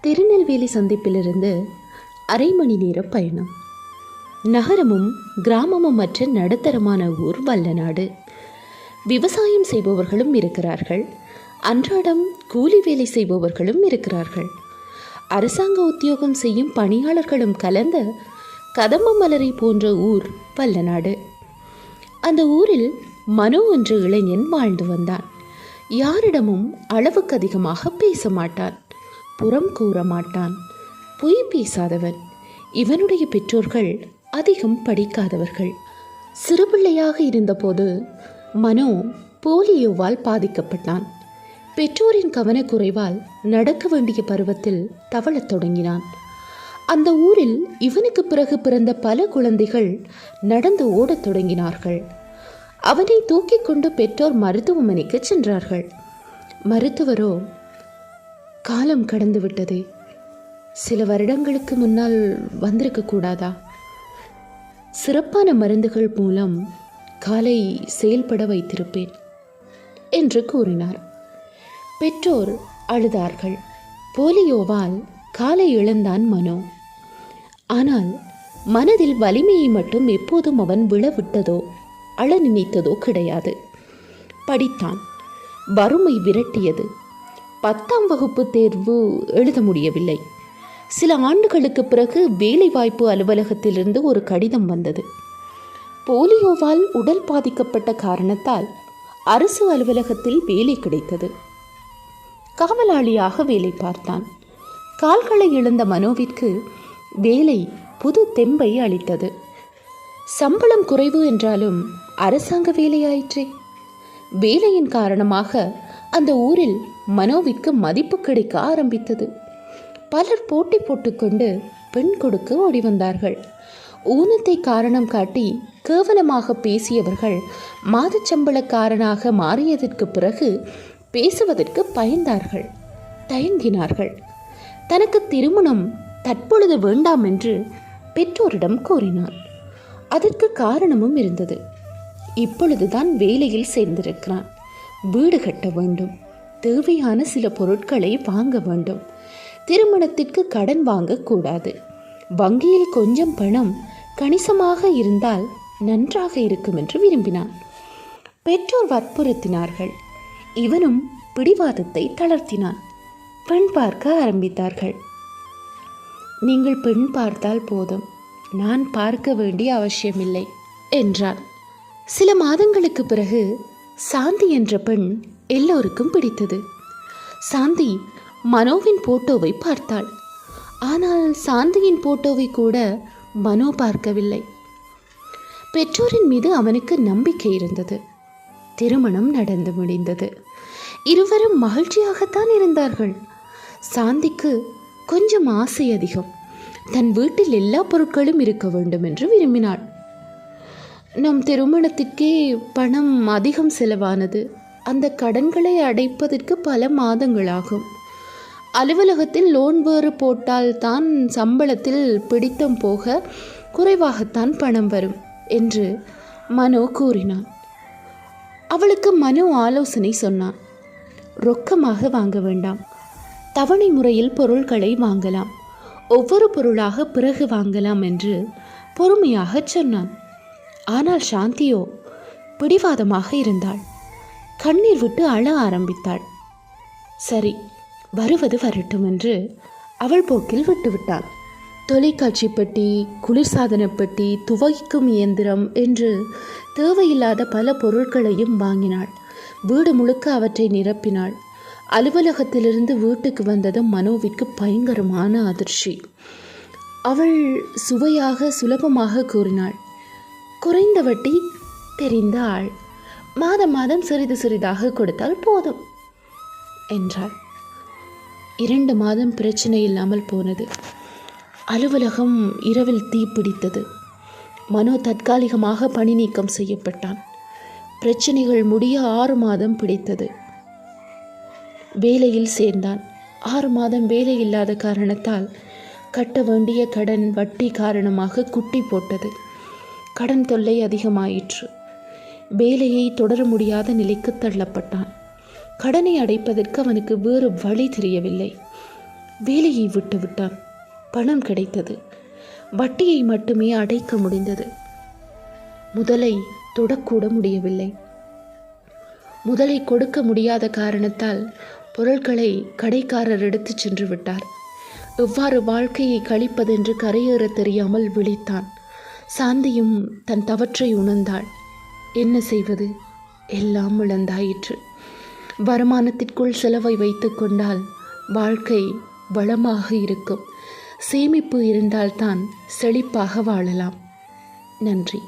திருநெல்வேலி சந்திப்பிலிருந்து அரை மணி நேர பயணம். நகரமும் கிராமமும் மற்ற நடுத்தரமான ஊர் வல்லநாடு. விவசாயம் செய்பவர்களும் இருக்கிறார்கள். அன்றாடம் கூலி வேலை செய்பவர்களும் இருக்கிறார்கள். அரசாங்க உத்தியோகம் செய்யும் பணியாளர்களும் கலந்த கதம்ப மலரை போன்ற ஊர் வல்லநாடு. அந்த ஊரில் மனோ என்ற இளைஞன் வாழ்ந்து வந்தான். யாரிடமும் அளவுக்கு அதிகமாக பேச மாட்டான். புறம் கூற மாட்டான். பொய் பேசாதவன். இவனுடைய பெற்றோர்கள் அதிகம் படிக்காதவர்கள். சிறுபிள்ளையாக இருந்தபோது மனோ போலியோவால் பாதிக்கப்பட்டான். பெற்றோரின் கவனக்குறைவால் நடக்க வேண்டிய பருவத்தில் தவழத் தொடங்கினான். அந்த ஊரில் இவனுக்கு பிறகு பிறந்த பல குழந்தைகள் நடந்து ஓடத் தொடங்கினார்கள். அவனை தூக்கிக் கொண்டு பெற்றோர் மருத்துவமனைக்கு சென்றார்கள். மருத்துவரோ காலம் கடந்து விட்டதே. சில வருடங்களுக்கு முன்னால் வந்திருக்க கூடாதா? சிறப்பான மருந்துகள் மூலம் காலை செயல்பட வைத்திருப்பேன் என்று கூறினார். பெற்றோர் அழுதார்கள். போலியோவால் காலை இழந்தான் மனோ. ஆனால் மனதில் வலிமையை மட்டும் எப்போதும் அவன் விழவிட்டதோ அழ நினைத்ததோ கிடையாது. படித்தான். வறுமை விரட்டியது. பத்தாம் வகுப்பு தேர்வு எழுத முடியவில்லை. சில ஆண்டுகளுக்கு பிறகு வேலைவாய்ப்பு அலுவலகத்திலிருந்து ஒரு கடிதம் வந்தது. போலியோவால் உடல் பாதிக்கப்பட்ட காரணத்தால் அரசு அலுவலகத்தில் வேலை கிடைத்தது. காவலாளியாக வேலை பார்த்தான். கால்களை இழந்த மனோவிற்கு வேலை புது தெம்பை அளித்தது. சம்பளம் குறைவு என்றாலும் அரசாங்க வேலையாயிற்றே. வேலையின் காரணமாக அந்த ஊரில் மனோவிற்கு மதிப்பு கிடைக்க ஆரம்பித்தது. பலர் போட்டி போட்டுக்கொண்டு பெண் கொடுக்க ஓடி வந்தார்கள். ஊனத்தை காரணம் காட்டி கேவலமாக பேசியவர்கள் மாதச்சம்பளக்காரனாக மாறியதற்கு பிறகு பேசுவதற்கு பயந்தார்கள். தயங்கினார்கள். தனக்கு திருமணம் தற்பொழுது வேண்டாம் என்று பெற்றோரிடம் கூறினான் அதற்கு காரணமும் இருந்தது. இப்பொழுதுதான் வேலையில் சேர்ந்திருக்கிறான். வீடு கட்ட வேண்டும். தேவையான சில பொருட்களை வாங்க வேண்டும். திருமணத்திற்கு கடன் வாங்கக்கூடாது வங்கியில் கொஞ்சம் பணம் கணிசமாக இருந்தால் நன்றாக இருக்கும் என்று விரும்பினான். பெற்றோர் வற்புறுத்தினார்கள். இவனும் பிடிவாதத்தை தளர்த்தினான். பெண் பார்க்க ஆரம்பித்தார்கள். நீங்கள் பெண் பார்த்தால் போதும். நான் பார்க்க வேண்டிய அவசியமில்லை என்றான் சில மாதங்களுக்கு பிறகு சாந்தி என்ற பெண் எல்லோருக்கும் பிடித்தது. சாந்தி மனோவின் போட்டோவை பார்த்தாள். ஆனால் சாந்தியின் போட்டோவை கூட மனோ பார்க்கவில்லை. பெற்றோரின் மீது அவனுக்கு நம்பிக்கை இருந்தது. திருமணம் நடந்து முடிந்தது. இருவரும் மகிழ்ச்சியாகத்தான் இருந்தார்கள். சாந்திக்கு கொஞ்சம் ஆசை அதிகம். தன் வீட்டில் எல்லா பொருட்களும் இருக்க வேண்டும் என்று விரும்பினாள். நம் திருமணத்திற்கே பணம் அதிகம் செலவானது. அந்த கடன்களை அடைப்பதற்கு பல மாதங்களாகும். அலுவலகத்தில் லோன் வேறு போட்டால் தான் சம்பளத்தில் பிடித்தம் போக குறைவாகத்தான் பணம் வரும் என்று மனோ கூறினான். அவளுக்கு மனோ ஆலோசனை சொன்னான். ரொக்கமாக வாங்க வேண்டாம். தவணை முறையில் பொருட்களை வாங்கலாம். ஒவ்வொரு பொருளாக பிறகு வாங்கலாம் என்று பொறுமையாகச் சொன்னான். ஆனால் சாந்தியோ பிடிவாதமாக இருந்தாள். கண்ணீர் விட்டு அழ ஆரம்பித்தாள். சரி வருவது வரட்டும் என்று அவள் போக்கில் விட்டுவிட்டாள். தொலைக்காட்சி பெட்டி குளிர்சாதன பெட்டி துவைக்கும் இயந்திரம் என்று தேவையில்லாத பல பொருட்களையும் வாங்கினாள். வீடு முழுக்க அவற்றை நிரப்பினாள். அலுவலகத்திலிருந்து வீட்டுக்கு வந்ததும் மனோவிற்கு பயங்கரமான அதிர்ச்சி. அவள் சுவையாக சுலபமாக கூறினாள். குறைந்த வட்டி தெரிந்த ஆள். மாதம் மாதம் சிறிது சிறிதாக கொடுத்தால் போதும் என்றாள். இரண்டு மாதம் பிரச்சனை இல்லாமல் போனது. அலுவலகம் இரவில் தீப்பிடித்தது மனோ தற்காலிகமாக பணி நீக்கம் செய்யப்பட்டான். பிரச்சனைகள் முடிய ஆறு மாதம் பிடித்தது. வேலையில் சேர்ந்தான். ஆறு மாதம் வேலை இல்லாத காரணத்தால் கட்ட வேண்டிய கடன் வட்டி காரணமாக குட்டி போட்டது. கடன் தொல்லை அதிகமாயிற்று. வேலையை தொடர முடியாத நிலைக்கு தள்ளப்பட்டான். கடனை அடைப்பதற்கு அவனுக்கு வேறு வழி தெரியவில்லை. வேலையை விட்டு விட்டான். பணம் கிடைத்தது. வட்டியை மட்டுமே அடைக்க முடிந்தது. முதலை தொடக்கூட முடியவில்லை. முதலை கொடுக்க முடியாத காரணத்தால் பொருட்களை கடைக்காரர் எடுத்துச் சென்று விட்டார். எவ்வாறு வாழ்க்கையை கழிப்பதென்று கரையேற தெரியாமல் விழித்தான். சாந்தியும் தன் தவற்றை உணர்ந்தாள். என்ன செய்வது? எல்லாம் இழந்தாயிற்று. வருமானத்திற்குள் செலவை வைத்து கொண்டால் வாழ்க்கை வளமாக இருக்கும். சேமிப்பு இருந்தால்தான் செழிப்பாக வாழலாம். நன்றி.